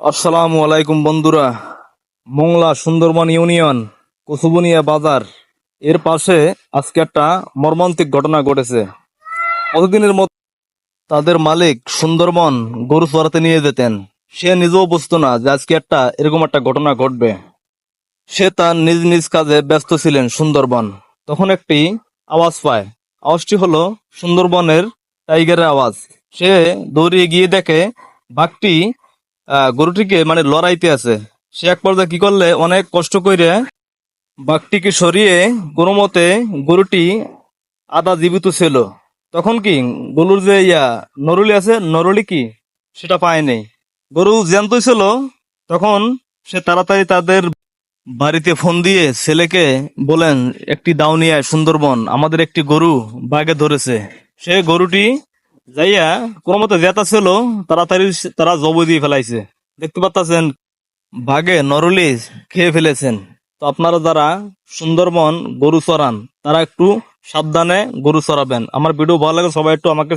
আসসালামু আলাইকুম বন্ধুরা। মোংলা সুন্দরবন ইউনিয়ন কুসুবুনিয়া বাজার। এর পাশে আজকে একটা মর্মান্তিক ঘটনা ঘটেছে। প্রতিদিনের মতো তাদের মালিক সুন্দরবন গরু চড়াতে নিয়ে যেতেন। সে নিজেও বুঝতো না যে আজকে একটা এরকম একটা ঘটনা ঘটবে। সে তার নিজ নিজ কাজে ব্যস্ত ছিলেন সুন্দরবন। তখন একটি আওয়াজ পায়। আওয়াজটি হলো সুন্দরবনের টাইগারের আওয়াজ। সে দৌড়িয়ে গিয়ে দেখে, বাঘটি গরুটিকে মানে লড়াইতে আছে। সে এক পর্যায়ে কি করলে? অনেক কষ্ট করে বাঘটিকে সরিয়ে কোনো মতে গরুটি আদা জীবিত ছিল। তখন কি গরুর যে ইয়া, নরুলি আছে, নরুলি কি? সেটা পায়নি গরু জ্যান্ত ছিল, তখন সে তাড়াতাড়ি তাদের বাড়িতে ফোন দিয়ে ছেলেকে বলেন, একটি দাও নিয়ে সুন্দরবন, আমাদের একটি গরু বাঘে ধরেছে। সে গরুটি যাইয়া কোনো মতে জেতা ছিল, তাড়াতাড়ি তারা জব দিয়ে ফেলাইছে। দেখতে পাচ্ছেন ভাগে নরলি খেয়ে ফেলেছেন। তো আপনারা যারা সুন্দরবন গরু চড়ান তারা একটু সাবধানে গরু চড়াবেন আমার ভিডিও ভালো লাগে সবাই একটু আমাকে